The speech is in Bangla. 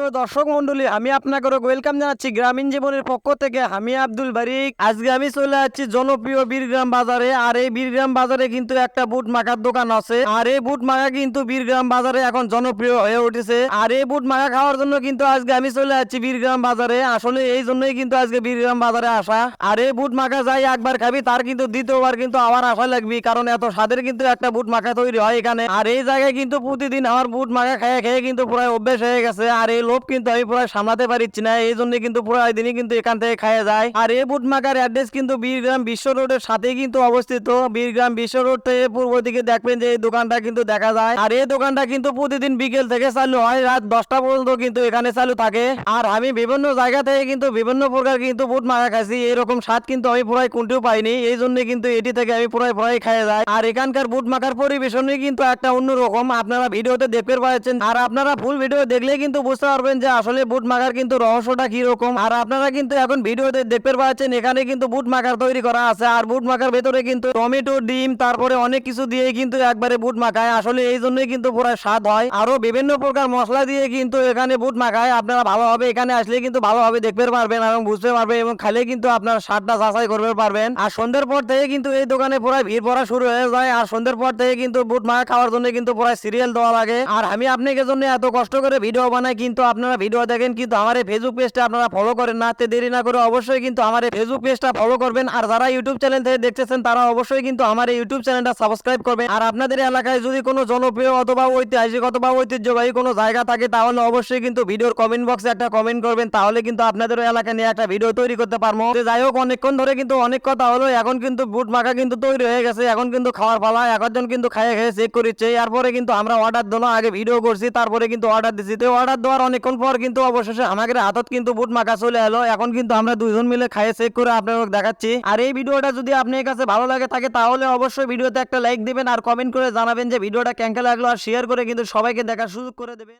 সুপ্রিয় দর্শক মন্ডলী আমি আপনাকে ওয়েলকাম জানাচ্ছি গ্রামীণ জীবনের পক্ষ থেকে। আমি আব্দুল বারিক। আজকে আমি চলে যাচ্ছি জনপ্রিয় বীরগ্রাম বাজারে। আর এই বীরগ্রাম বাজারে কিন্তু একটা বুট মাখার দোকান আছে। আর এই বুট মাখা কিন্তু বীরগ্রাম বাজারে এখন জনপ্রিয় হয়ে উঠেছে। আর এই বুট মাখা খাওয়ার জন্য কিন্তু আজকে আমি চলে যাচ্ছি বীরগ্রাম বাজারে। আসলে এই জন্যই কিন্তু আজকে বীরগ্রাম বাজারে আসা। আর এই বুট মাখা যাই একবার খাবি, তার কিন্তু দ্বিতীয়বার কিন্তু আবার আসা লাগবে, কারণ এত স্বাদের কিন্তু একটা বুট মাখা তৈরি হয় এখানে। আর এই জায়গায় কিন্তু প্রতিদিন আমার বুট মাখা খেয়ে খেয়ে কিন্তু পুরো অভ্যেস হয়ে গেছে। আর এই লোভ কিন্তু আমি পুরো সামলাতে পারছি না, এই জন্য কিন্তু পুরো দিনই কিন্তু এখান থেকে খাওয়া যায়। আর এই বুট মাখার অ্যাড্রেস কিন্তু বীরগ্রাম বিশ্ব রোডের সাথেই কিন্তু অবস্থিত। বীরগ্রাম বিশ্ব রোড থেকে পূর্ব দিকে দেখবেন যে এই দোকানটা কিন্তু দেখা যায়। আর এই দোকানটা কিন্তু প্রতিদিন বিকেল থেকে চালু হয়, রাত দশটা পর্যন্ত কিন্তু এখানে চালু থাকে। আর আমি বিভিন্ন জায়গা থেকে কিন্তু বিভিন্ন প্রকার কিন্তু বুট মাখা খাইছি, এরকম স্বাদ কিন্তু আমি পুরাই কোনটিও পাইনি, এই জন্য কিন্তু এটি থেকে আমি পুরাই পুরাই খাইয়ে যায় আর এখানকার বুট মাখার পরিবেশনই কিন্তু একটা অন্যরকম। আপনারা ভিডিওতে দেখতে পাচ্ছেন, আর আপনারা ফুল ভিডিও দেখলে কিন্তু বুঝতে পারবেন যে আসলে বুট মাখার কিন্তু রহস্যটা কি রকম আর আপনারা কিন্তু এখন ভিডিওতে দেখতে পাচ্ছেন, এখানে কিন্তু বুট মাখার তৈরি করা আছে। আর বুট মাখার ভেতরে কিন্তু টমেটো, ডিম, তারপরে অনেক কিছু দিয়ে কিন্তু একবারে বুট মাখায় আসলে এই জন্যই কিন্তু পুরো স্বাদ হয়। আরও বিভিন্ন প্রকার মশলা দিয়ে কিন্তু এখানে বুট মাখায় আপনারা ভালোভাবে এখানে আসলে কিন্তু ভালোভাবে দেখতে পারবেন এবং বুঝতে পারবেন এবং খালে কিন্তু আপনার স্বাদটা যাচাই করতে পারবেন। আর সন্ধ্যের পর থেকে কিন্তু এই দোকানে পুরো ভিড় পড়া শুরু হয়ে যায়। আর সন্ধ্যের পর থেকে কিন্তু বুট মাখা খাওয়ার জন্য কিন্তু পুরো সিরিয়াল দেওয়া লাগে। আর আমি আপনাকে জন্য এত কষ্ট করে ভিডিও বানাই, কিন্তু আপনারা ভিডিও দেখেন, কিন্তু আমার এই ফেসবুক পেজটা আপনারা ফলো করেন না। তে দেরি না করে অবশ্যই কিন্তু আমার এই ফেসবুক পেজটা ফলো করবেন। আর যারা ইউটিউব চ্যানেল থেকে দেখতেছেন, তারা অবশ্যই কিন্তু আমার এই ইউটিউব চ্যানেলটা সাবস্ক্রাইব করবেন। আর আপনাদের এলাকায় যদি কোনো জনপ্রিয় অথবা ঐতিহাসিক অথবা ঐতিহ্যবাহী কোনো জায়গা থাকে, তাহলে অবশ্যই কিন্তু ভিডিওর কমেন্ট বক্সে একটা কমেন্ট করবেন। তাহলে কিন্তু আপনাদের এলাকা নিয়ে একটা ভিডিও তৈরি করতে পারব। যাই হোক, অনেকক্ষণ ধরে কিন্তু অনেক কথা হলো। এখন কিন্তু বুট মাখা কিন্তু তৈরি হয়ে গেছে। এখন কিন্তু খাওয়ার পালা একজন কিন্তু খাইয়ে খেয়ে চেক করিচ্ছে এরপরে কিন্তু আমরা অর্ডার দিলো আগে ভিডিও করছি, তারপরে কিন্তু অর্ডার দিচ্ছি তো অর্ডার দেওয়ার অনেকক্ষণ পর কিন্তু অবশেষে আমাদের হাতত কিন্তু বুট মাখা চলে এলো। এখন কিন্তু আমরা দুইজন মিলে খাইয়ে চেক করে আপনাদের দেখাচ্ছি। আর এই ভিডিওটা যদি আপনার কাছে ভালো লাগে থাকে, তাহলে অবশ্যই ভিডিওতে একটা লাইক দিবেন আর কমেন্ট করে জানাবেন যে ভিডিওটা কেঙ্কে লাগল। আর শেয়ার করে কিন্তু সবাইকে দেখার সুযোগ করে দেবেন।